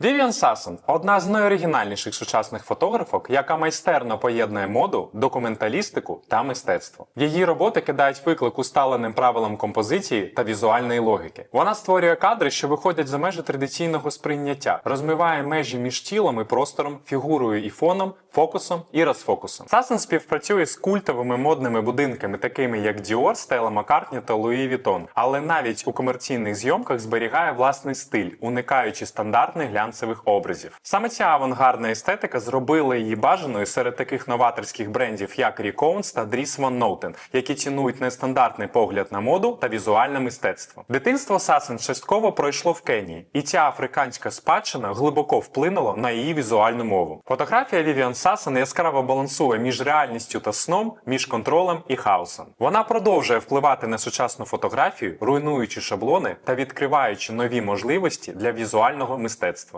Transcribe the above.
Вівіан Сасон одна з найоригінальніших сучасних фотографок, яка майстерно поєднує моду, документалістику та мистецтво. Її роботи кидають виклик усталеним правилам композиції та візуальної логіки. Вона створює кадри, що виходять за межі традиційного сприйняття, розмиває межі між тілом і простором, фігурою і фоном, фокусом і розфокусом. Сасон співпрацює з культовими модними будинками, такими як Dior, Стелла Маккартні та Луї Вітон, але навіть у комерційних зйомках зберігає власний стиль, уникаючи стандартних глянцевих образів. Саме ця авангардна естетика зробила її бажаною серед таких новаторських брендів, як Owens та Dries Van Noten, які цінують нестандартний погляд на моду та візуальне мистецтво. Дитинство Сасен частково пройшло в Кенії, і ця африканська спадщина глибоко вплинула на її візуальну мову. Фотографія Вівіан Сасен яскраво балансує між реальністю та сном, між контролем і хаосом. Вона продовжує впливати на сучасну фотографію, руйнуючи шаблони та відкриваючи нові можливості для візуального мистецтва.